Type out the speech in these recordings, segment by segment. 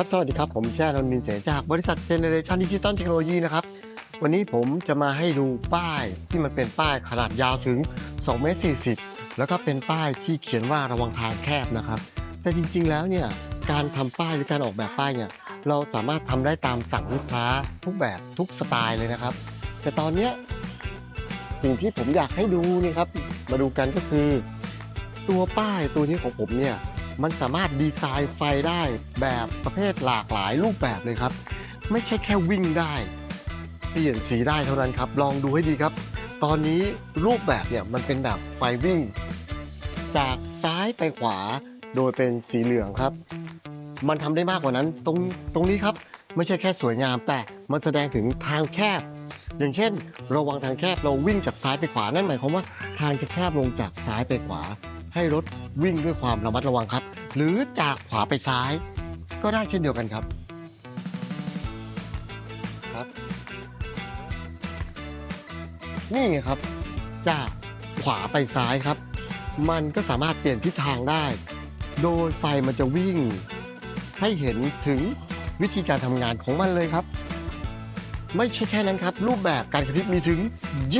ครับสวัสดีครับ ผมแช่นนท์มินเสจากบริษัทเจเนเรชันดิจิตอลเทคโนโลยีนะครับ วันนี้ผมจะมาให้ดูป้ายที่มันเป็นป้ายขนาดยาวถึง2เมตร40 แล้วก็เป็นป้ายที่เขียนว่าระวังทางแคบนะครับ แต่จริงๆแล้วเนี่ยการทำป้ายหรือการออกแบบป้ายเนี่ยเราสามารถทำได้ตามสั่งลูกค้าทุกแบบทุกสไตล์เลยนะครับ แต่ตอนเนี้ยสิ่งที่ผมอยากให้ดูนี่ครับมาดูกันก็คือ ตัวป้ายตัวนี้ของผมเนี่ย มันสามารถดีไซน์ไฟได้แบบประเภทหลากหลายรูปแบบเลยครับ ไม่ใช่แค่วิ่งได้ เปลี่ยนสีได้เท่านั้นครับ ลองดูให้ดีครับ ตอนนี้รูปแบบเนี่ยมันเป็นแบบไฟวิ่ง จากซ้ายไปขวาโดยเป็นสีเหลืองครับ มันทำได้มากกว่านั้นตรงตรงนี้ครับ ไม่ใช่แค่สวยงาม แต่มันแสดงถึงทางแคบ อย่างเช่น ระวังทางแคบเราวิ่งจากซ้ายไปขวานั่นหมายความว่าทางจะแคบลงจากซ้ายไปขวา ให้รถวิ่งด้วยความระมัดระวังครับ หรือจากขวาไปซ้าย ก็ได้เช่นเดียวกันครับครับ นี่ครับ จากขวาไปซ้ายครับ มันก็สามารถเปลี่ยนทิศทางได้ โดยไฟมันจะวิ่ง ให้เห็นถึงวิธีการทำงานของมันเลยครับ ไม่ใช่แค่นั้นครับ รูปแบบการกระพริบมีถึง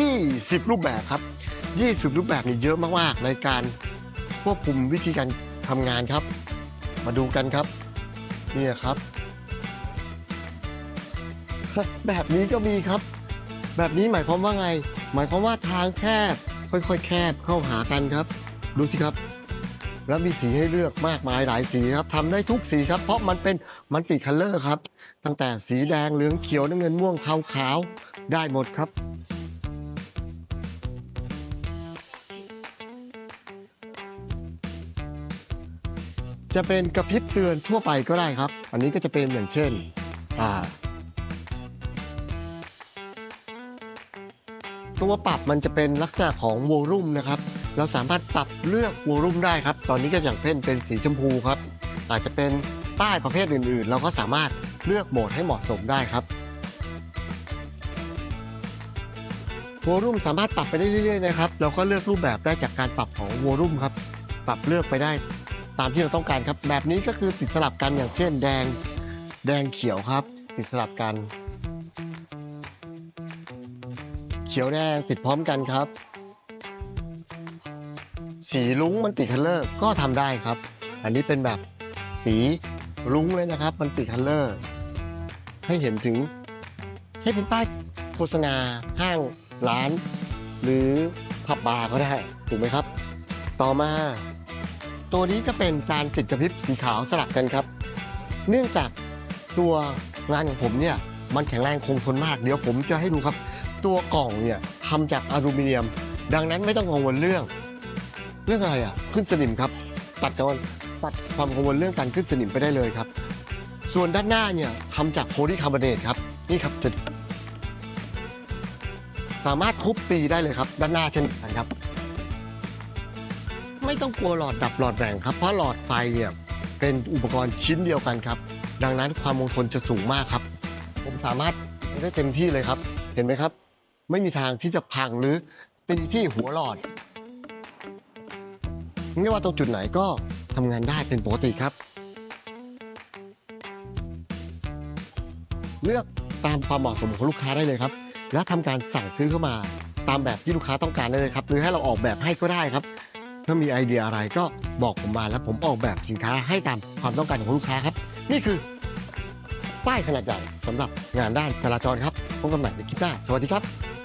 20 รูปแบบครับ 20 รูปแบบนี่เยอะมากๆในการ ควบคุมวิธีการทำงานครับ มาดูกันครับนี่ครับ แบบนี้ก็มีครับ แบบนี้หมายความว่าไง หมายความว่าทางแคบ ค่อยๆ แคบเข้าหากันครับ ดูสิครับ แล้วมีสีให้เลือกมากมายหลายสีครับทำได้ทุกสีครับ เพราะมันเป็นมันติคัลเลอร์ครับ ตั้งแต่สีแดงเหลืองเขียวน้ำเงินม่วงเทาขาวได้หมดครับ จะเป็นกระพริบเตือนทั่วไปก็ได้ครับ อันนี้ก็จะเป็นอย่างเช่นอ่าตัวปรับมันจะเป็นลักษณะของวอลุ่มนะครับ เราสามารถปรับเลือกวอลุ่มได้ครับ ตอนนี้ก็อย่างเช่นเป็นสีชมพูครับ อาจจะเป็นป้ายประเภทอื่นๆ เราก็สามารถเลือกโหมดให้เหมาะสมได้ครับวอลุ่มสามารถปรับไปได้เรื่อยๆนะครับ เราก็เลือกรูปแบบได้จากการปรับของวอลุ่มครับ ปรับเลือกไปได้ ตามที่เราต้องการครับ แบบนี้ก็คือติดสลับกันอย่างเช่น แดงแดงเขียวครับ ติดสลับกัน เขียวแดงติดพร้อมกันครับ สีลุ้งมันติดคัลเลอร์ก็ทำได้ครับ อันนี้เป็นแบบสีลุ้งเลยนะครับ มันติดคัลเลอร์ให้เห็นถึงใช้เป็นป้ายโฆษณาห้างร้าน หรือผับบาร์ก็ได้ถูกไหมครับ ต่อมา ตัวนี้ก็เป็นการติดกระพริบสีขาวสลับกันครับ เนื่องจากตัวงานของผมเนี่ยมันแข็งแรงคงทนมาก เดี๋ยวผมจะให้ดูครับ ตัวกล่องเนี่ยทำจากอลูมิเนียม ดังนั้นไม่ต้องกังวลเรื่อง เรื่องอะไรอะขึ้นสนิมครับ ตัดกันตัดความกังวลเรื่องการขึ้นสนิมไปได้เลยครับ ส่วนด้านหน้าเนี่ยทำจากโพลีคาร์บอเนตครับนี่ครับจะสามารถทุบตีได้เลยครับ ด้านหน้าเช่นกันครับ ไม่ต้องกลัวหลอดดับหลอดแหว่งครับ เพราะหลอดไฟเนี่ยเป็นอุปกรณ์ชิ้นเดียวกันครับ ดังนั้นความคงทนจะสูงมากครับ ผมสามารถได้เต็มที่เลยครับ เห็นไหมครับ ไม่มีทางที่จะพังหรือตีที่หัวหลอด ไม่ว่าตรงจุดไหนก็ทำงานได้เป็นปกติครับ เลือกตามความเหมาะสมของลูกค้าได้เลยครับ และทำการสั่งซื้อเข้ามาตามแบบที่ลูกค้าต้องการได้เลยครับ หรือให้เราออกแบบให้ก็ได้ครับ ถ้ามีไอเดียอะไรก็บอกผมมาแล้วผมออกแบบสินค้าให้ตามความต้องการของลูกค้าครับ นี่คือ ป้ายขนาดใหญ่สำหรับงานด้านจราจรครับพบกันใหม่ในคลิปหน้าสวัสดีครับ